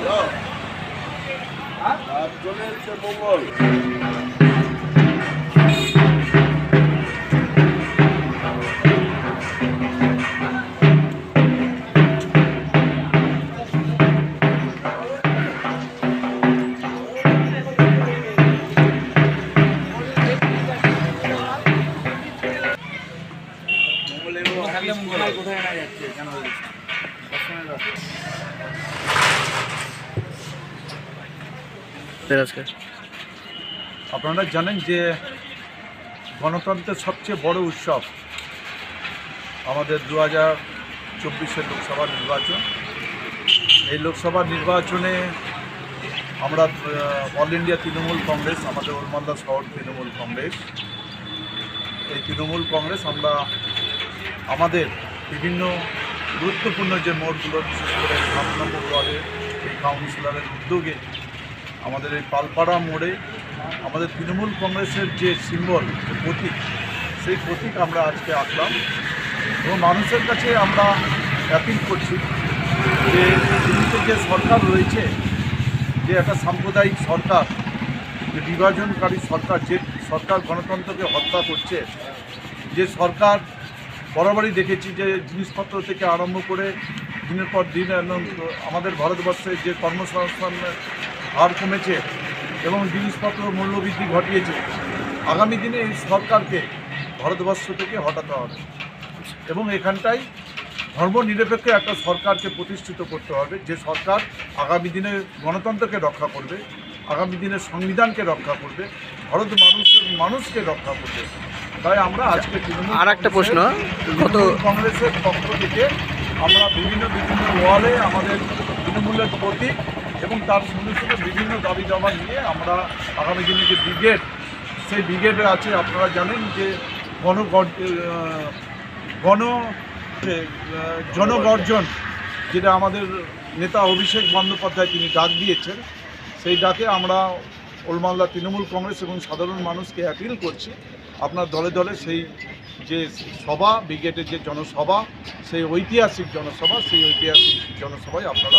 Halo. Hah? Abdul Mongol. আপনারা জানেন যে গণতন্ত্রের সবচেয়ে বড় উৎসব আমাদের দু হাজার চব্বিশের লোকসভা নির্বাচন। এই লোকসভা নির্বাচনে আমরা অল ইন্ডিয়া তৃণমূল কংগ্রেস আমাদের ওলমালদা শহর তৃণমূল কংগ্রেস। এই তৃণমূল কংগ্রেস আমরা আমাদের বিভিন্ন গুরুত্বপূর্ণ যে মোড়গুলো বিশেষ করে সাত ওয়ার্ডের এই কাউন্সিলরের উদ্যোগে আমাদের এই পালপাড়া মোড়ে আমাদের তৃণমূল কংগ্রেসের যে সিম্বল, যে প্রতীক, সেই প্রতীক আমরা আজকে আঁকলাম। এবং মানুষের কাছে আমরা অ্যাপিল করছি যে দিল্লিতে যে সরকার রয়েছে, যে একটা সাম্প্রদায়িক সরকার, যে বিভাজনকারী সরকার, যে সরকার গণতন্ত্রকে হত্যা করছে, যে সরকার বরাবরই দেখেছি যে জিনিসপত্র থেকে আরম্ভ করে দিনের পর দিন আমাদের ভারতবর্ষে যে কর্মসংস্থানের হার কমেছে এবং জিনিসপত্র মূল্যবৃদ্ধি ঘটিয়েছে, আগামী দিনে এই সরকারকে ভারতবর্ষ থেকে হটাতে হবে এবং এখানটাই ধর্মনিরপেক্ষ একটা সরকারকে প্রতিষ্ঠিত করতে হবে। যে সরকার আগামী দিনে গণতন্ত্রকে রক্ষা করবে, আগামী দিনে সংবিধানকে রক্ষা করবে, ভারত মানুষের মানুষকে রক্ষা করবে তাই আমরা আজকে আর একটা প্রশ্ন, কংগ্রেসের- গত- কংগ্রেসের পক্ষ থেকে আমরা বিভিন্ন বিভিন্ন ওয়ালে আমাদের তৃণমূলের প্রতীক এবং তার সঙ্গে সঙ্গে বিভিন্ন দাবি দাবা নিয়ে আমরা আগামী দিনে যে ব্রিগেড সেই ব্রিগেডে আছে আপনারা জানেন যে গণ গণ জনগর্জন যেটা আমাদের নেতা অভিষেক বন্দ্যোপাধ্যায় তিনি ডাক দিয়েছেন সেই ডাকে আমরা ওলমালদা তৃণমূল কংগ্রেস এবং সাধারণ মানুষকে অ্যাপিল করছি। আপনার দলে দলে সেই যে সভা, ব্রিগেডের যে জনসভা, সেই ঐতিহাসিক জনসভা, সেই ঐতিহাসিক জনসভায় আপনারা